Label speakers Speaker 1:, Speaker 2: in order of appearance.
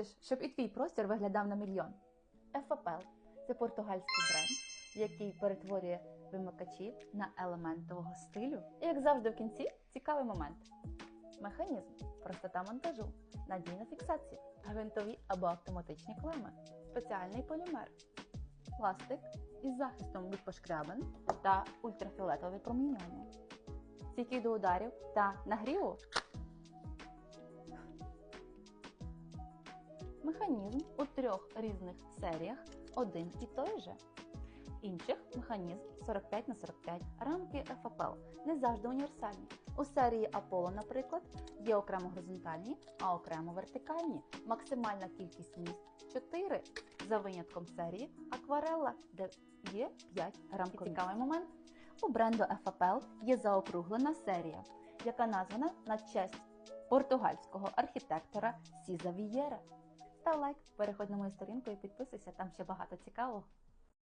Speaker 1: Хочеш, щоб і твій простір виглядав на мільйон? FAPL – це португальський бренд, який перетворює вимикачі на елементового стилю. І як завжди в кінці цікавий момент. Механізм, простота монтажу, надійна фіксація, гвинтові або автоматичні клеми, спеціальний полімер, пластик із захистом від пошкрябин та ультрафіолетове промінювання, стійкий до ударів та нагріву. Механізм у трьох різних серіях один і той же. Інших механізм 45 на 45 рамки FAPL не завжди універсальні. У серії Apollo, наприклад, є окремо горизонтальні, а окремо вертикальні. Максимальна кількість місць 4, за винятком серії Aquarella, де є 5 рамкових. Цікавий момент. У бренду FAPL є заокруглена серія, яка названа на честь португальського архітектора Сіза Вієра. Лайк, переходь на мою сторінку і підписуйся, там ще багато цікавого.